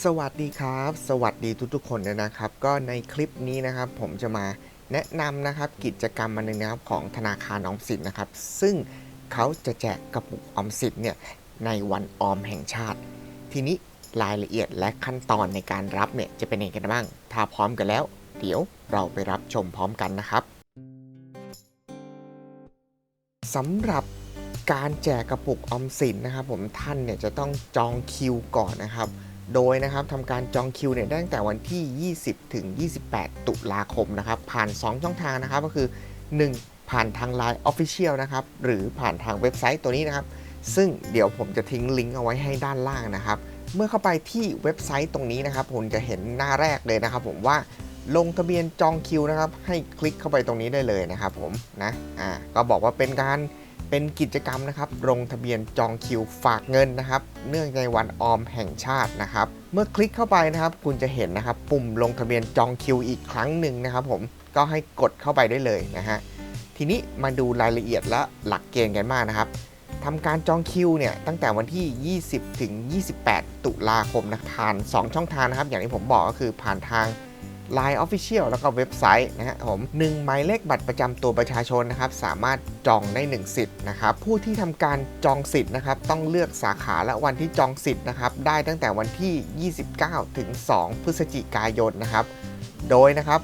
สวัสดีครับ สวัสดีทุกๆคนด้วยนะครับ ก็ในคลิปนี้นะครับ ผมจะมาแนะนำนะครับกิจกรรมอันหนึ่งนะครับของธนาคารออมสินนะครับ ซึ่งเขาจะแจกกระปุกออมสินเนี่ยในวันออมแห่งชาติ ทีนี้รายละเอียดและขั้นตอนในการรับเนี่ยจะเป็นยังไงกันบ้าง ถ้าพร้อมกันแล้ว เดี๋ยวเราไปรับชมพร้อมกันนะครับสำหรับการแจกกระปุกออมสินนะครับ ผมท่านเนี่ยจะต้องจองคิวก่อนนะครับ โดยนะครับทำการจองคิวเนี่ยได้ตั้งแต่วันที่ 20 ถึง 28 ตุลาคมนะครับ ผ่าน 2 ช่องทางนะครับ ก็คือ 1 ผ่านทาง Line Official นะครับ หรือผ่านทางเว็บไซต์ตัวนี้นะครับ ซึ่งเดี๋ยวผมจะทิ้งลิงก์เอาไว้ให้ด้านล่างนะครับ เมื่อเข้าไปที่เว็บไซต์ตรงนี้นะครับผมจะเห็นหน้าแรกเลยนะครับ ผมว่าลงทะเบียนจองคิวนะครับ ให้คลิกเข้าไปตรงนี้ได้เลยนะครับผมนะ อ่า ก็บอกว่าเป็นการ เป็นกิจกรรมนะครับลงทะเบียนจองคิวฝากเงินนะครับ เนื่องในวันออมแห่งชาตินะครับ เมื่อคลิกเข้าไปนะครับ คุณจะเห็นนะครับ ปุ่มลงทะเบียนจองคิวอีกครั้งหนึ่งนะครับ ผมก็ให้กดเข้าไปได้เลยนะฮะทีนี้มาดูรายละเอียดและหลักเกณฑ์กันมากนะครับทำการจองคิวเนี่ยตั้งแต่วันที่ 20 ถึง 28 ตุลาคมนะผ่าน 2 ช่องทางนะครับ อย่างที่ผมบอกก็คือผ่านทาง Line Official แล้วก็เว็บไซต์นะฮะผมหนึ่งหมายเลขบัตรประจำตัวประชาชนนะครับสามารถจองได้ 1 สิทธิ์นะครับผู้ที่ทำการจองสิทธิ์นะครับต้องเลือกสาขาและวันที่จองสิทธิ์นะครับได้ตั้งแต่วันที่ 29 ถึง 2 พฤศจิกายนนะครับโดยนะครับ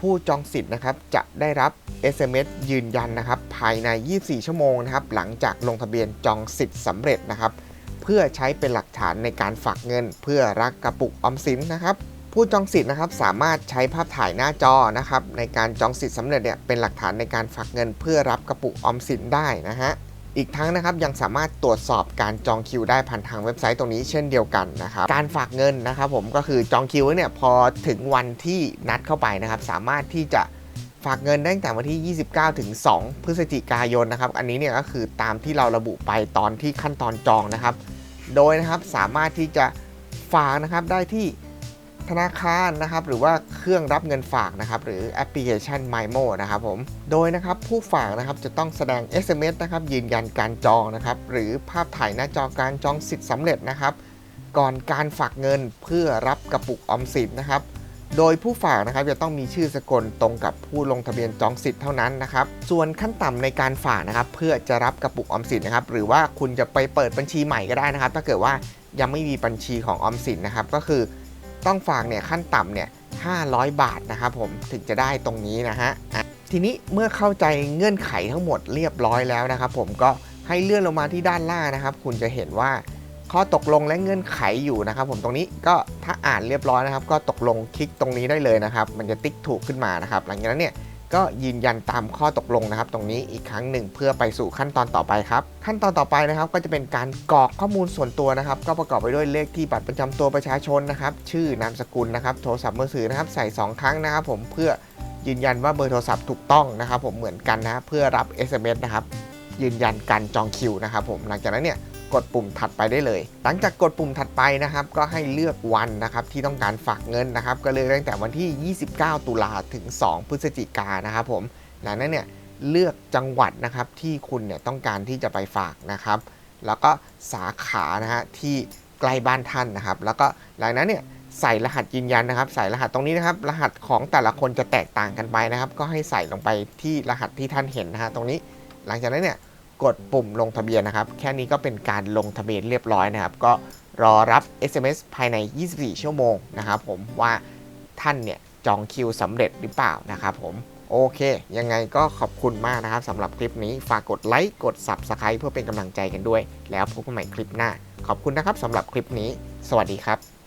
ผู้จองสิทธิ์นะครับจะได้รับ SMS ยืนยันนะครับภายใน 24 ชั่วโมงนะครับหลังจากลงทะเบียนจองสิทธิ์สำเร็จนะครับ เพื่อใช้เป็นหลักฐานในการฝากเงิน เพื่อรักกระปุกออมสินนะครับ ผู้จองสิทธิ์นะครับสามารถใช้ภาพถ่ายหน้าจอนะครับในการจองสิทธิ์สำเร็จเนี่ยเป็นหลักฐานในการฝากเงินเพื่อรับกระปุกออมสินได้นะฮะอีกทั้งนะครับยังสามารถตรวจสอบการจองคิวได้ผ่านทางเว็บไซต์ตรงนี้เช่นเดียวกันนะครับการฝากเงินนะครับผมก็คือจองคิวเนี่ยพอถึงวันที่นัดเข้าไปนะครับสามารถที่จะฝากเงินได้ตั้งแต่วันที่ 29 ถึง 2 พฤศจิกายนนะครับอันนี้เนี่ยก็คือตามที่เราระบุไปตอนที่ขั้นตอนจองนะครับ โดยนะครับสามารถที่จะฝากนะครับได้ที่ ธนาคารนะครับหรือว่าเครื่องรับเงินฝากนะครับหรือแอปพลิเคชัน MyMo นะครับผมโดยนะครับผู้ฝากนะครับจะต้องแสดง SMS นะครับยืนยันการจองนะครับหรือภาพถ่ายหน้าจอการจองสิทธิ์สำเร็จนะครับก่อนการฝากเงินเพื่อรับกระปุกออมสินนะครับโดยผู้ฝากนะครับจะต้องมีชื่อสกลตรงกับผู้ลงทะเบียนจองสิทธิ์เท่านั้นนะครับ ส่วนขั้นต่ำในการฝากนะครับ เพื่อจะรับกระปุกออมสินนะครับ หรือว่าคุณจะไปเปิดบัญชีใหม่ก็ได้นะครับ ถ้าเกิดว่ายังไม่มีบัญชีของออมสินนะครับ ก็คือ ต้องฝากเนี่ยขั้นต่ำเนี่ย500 บาทนะครับผมถึงจะได้ตรงนี้นะฮะอะทีนี้เมื่อเข้าใจเงื่อนไขทั้งหมดเรียบร้อยแล้วนะครับผมก็ให้เลื่อนลงมาที่ด้านล่างนะครับ คุณจะเห็นว่าข้อตกลงและเงื่อนไขอยู่นะครับ ผมตรงนี้ก็ถ้าอ่านเรียบร้อยนะครับ ก็ตกลงคลิกตรงนี้ได้เลยนะครับ มันจะติ๊กถูกขึ้นมานะครับ หลังจากนั้นเนี่ย ก็ยืนยันตามข้อตกลงนะครับ ตรงนี้อีกครั้งหนึ่งเพื่อไปสู่ขั้นตอนต่อไปครับ ขั้นตอนต่อไปนะครับก็จะเป็นการกรอกข้อมูลส่วนตัวนะครับ ก็ประกอบไปด้วยเลขที่บัตรประจำตัวประชาชนนะครับ ชื่อนามสกุลนะครับ โทรศัพท์มือถือนะครับ ใส่ 2 ครั้งนะครับ ผมเพื่อยืนยันว่าเบอร์โทรศัพท์ถูกต้องนะครับ ผมเหมือนกันนะเพื่อรับ SMS นะครับยืนยันการจองคิวนะครับ ผมหลังจากนั้นเนี่ย กดปุ่มถัดไปได้เลย หลังจากกดปุ่มถัดไปนะครับ ก็ให้เลือกวันนะครับที่ต้องการฝากเงินนะครับ ก็เลือกตั้งแต่วันที่ 29 ตุลาถึง 2 พฤศจิกานนะครับผมหลังนั้นเนี่ยเลือกจังหวัดนะครับที่คุณเนี่ยต้องการที่จะไปฝากนะครับ แล้วก็สาขานะฮะที่ใกล้บ้านท่านนะครับ แล้วก็หลังนั้นเนี่ยใส่รหัสยืนยันนะครับ ใส่รหัสตรงนี้นะครับ รหัสของแต่ละคนจะแตกต่างกันไปนะครับ ก็ให้ใส่ลงไปที่รหัสที่ท่านเห็นนะฮะตรงนี้ หลังจากนั้นเนี่ย กดปุ่มลงทะเบียนนะครับ แค่นี้ก็เป็นการลงทะเบียนเรียบร้อยนะครับ ก็รอรับ SMS ภายใน 24 ชั่วโมงนะครับผมว่าท่านเนี่ยจองคิวสำเร็จหรือเปล่านะครับผมโอเค ยังไงก็ขอบคุณมากนะครับสำหรับคลิปนี้ฝากกดไลค์กด Subscribe เพื่อเป็นกำลังใจกันด้วย แล้วพบกันใหม่คลิปหน้า ขอบคุณนะครับสำหรับคลิปนี้ สวัสดีครับ